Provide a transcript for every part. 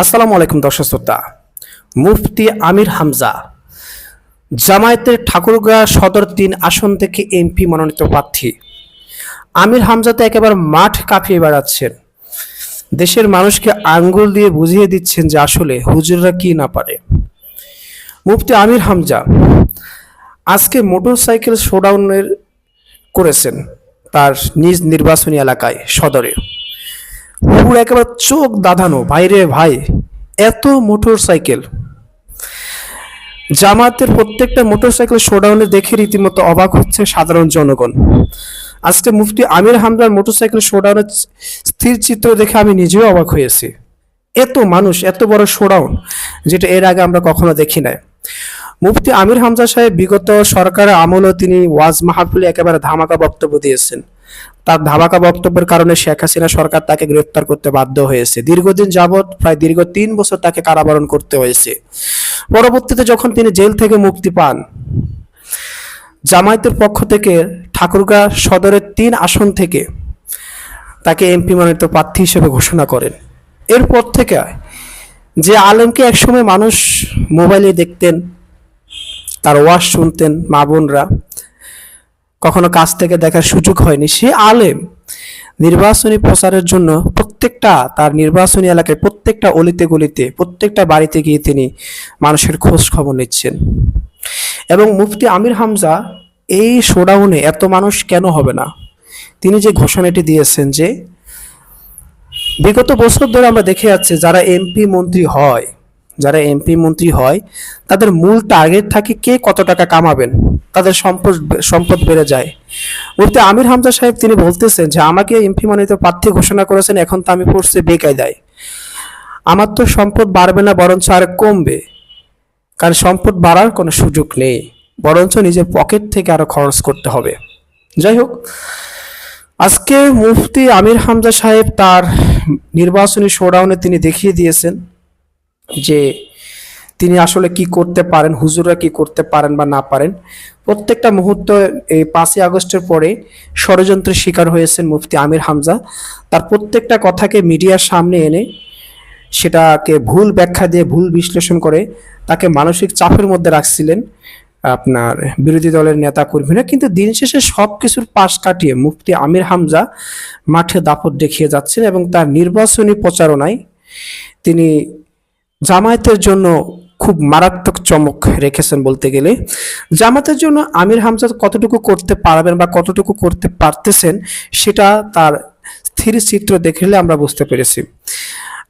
আসসালামু আলাইকুম দর্শক শ্রোতা। মুফতি আমির হামজা, জামায়াতের ঠাকুরগাঁ সদর তিন আসন থেকে এমপি মনোনীত প্রার্থী। আমির হামজা তো একেবারে মাঠ কাঁপিয়ে বেড়াচ্ছেন। দেশের মানুষকে আঙ্গুল দিয়ে বুঝিয়ে দিচ্ছেন যে আসলে হুজুররা কি না পারে। মুফতি আমির হামজা, আজকে মোটরসাইকেল শোডাউনের করেছেন তার নিজ নির্বাচনী এলাকায়, সদরে। পুরো একেবারে চোখ দাধানো ভাইরে ভাই, এত মোটর সাইকেল জামাতের প্রত্যেকটা মোটর সাইকেল শোডাউনে দেখে রীতিমতো অবাক হচ্ছে সাধারণ জনগণ। আজকে মুফতি আমির হামদার মোটর সাইকেল শোডাউনের স্থির চিত্র দেখে আমি নিজেও অবাক হয়েছি। এত মানুষ, এত বড় শোডাউন, যেটা এর আগে আমরা কখনো দেখি নাই। মুফতি আমির হামজা সাহেব বিগত সরকারের আমলও তিনি ওয়াজ মাহফিলে একেবারে ধামাকা বক্তব্য দিয়েছেন। তার ধামাকা বক্তব্যের কারণে শেখ হাসিনা সরকার তাকে গ্রেফতার করতে বাধ্য হয়েছে। দীর্ঘদিন যাবৎ প্রায় দীর্ঘ তিন বছর তাকে কারাবরণ করতে হয়েছে। পরবর্তীতে যখন তিনি জেল থেকে মুক্তি পান, জামায়াতের পক্ষ থেকে ঠাকুরগাঁ সদরের তিন আসন থেকে তাকে এমপি মনোনীত প্রার্থী হিসেবে ঘোষণা করেন। এরপর থেকে যে আলেমকে একসময় মানুষ মোবাইলে দেখতেন, তার ওয়াজ শুনতেন মা বোনরা কখনো কাছ থেকে দেখার সুযোগ হয়নি। সে আলেম। নির্বাচনী প্রচারের জন্য প্রত্যেকটা, তার নির্বাচনী এলাকায় প্রত্যেকটা অলিতে গলিতে, প্রত্যেকটা বাড়িতে গিয়ে তিনি মানুষের খোঁজ খবর নিচ্ছেন। এবং মুফতি আমির হামজা এই শোডাউনে এত মানুষ কেন হবে না? তিনি যে ঘোষণাটি দিয়েছেন যে, বিগত বছর ধরে আমরা দেখে যাচ্ছি যারা এমপি মন্ত্রী হয় যারা এমপি মন্ত্রী হয়, তাদের মূল টার্গেট থাকে কে কত টাকা কামাবেন, তাদের সম্পদ সম্পদ বেড়ে যায়। বলতে আমির হামজা সাহেব তিনি বলতেছেন যে, আমাকে এমপি মনোনীত প্রার্থী ঘোষণা করেছেন, এখন তো আমি পড়ছি বেকায়দায়। আমার তো সম্পদ বাড়বে না, বরঞ্চ আর কমবে। কারণ সম্পদ বাড়ার কোনো সুযোগ নেই, বরঞ্চ নিজের পকেট থেকে আরও খরচ করতে হবে। যাই হোক, আজকে মুফতি আমির হামজা সাহেব তার নির্বাচনী শোডাউনে তিনি দেখিয়ে দিয়েছেন। যে তিনি আসলে কি করতে পারেন, হুজুররা কি করতে পারেন বা না পারেন। প্রত্যেকটা মুহূর্ত এই পাঁচই আগস্টের পরে ষড়যন্ত্রের শিকার হয়েছেন মুফতি আমির হামজা। তার প্রত্যেকটা কথাকে মিডিয়ার সামনে এনে সেটাকে ভুল ব্যাখ্যা দিয়ে ভুল বিশ্লেষণ করে তাকে মানসিক চাপের মধ্যে রাখছিলেন আপনার বিরোধী দলের নেতা কর্মীরা কিন্তু দিন শেষে সব কিছুর পাশ কাটিয়ে মুফতি আমির হামজা মাঠে দাপট দেখিয়ে যাচ্ছেন এবং তার নির্বাচনী প্রচারণায় তিনি জামায়াতের জন্য খুব মারাত্মক চমক রেখেছেন বলতে গেলে। জামাতের জন্য আমির হামজা কতটুকু করতে পারবেন বা কতটুকু করতে পারতেছেন সেটা তার স্থির চিত্র দেখলে আমরা বুঝতে পেরেছি।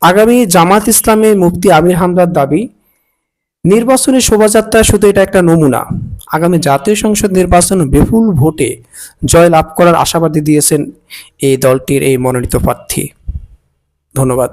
আগামী জামাত ইসলামের মুফতি আমির হামজার দাবি, নির্বাচনী শোভাযাত্রা শুধু এটা একটা নমুনা। আগামী জাতীয় সংসদ নির্বাচন বিপুল ভোটে জয় লাভ করার আশাবাদী দিয়েছেন এই দলটির এই মনোনীত প্রার্থী। ধন্যবাদ।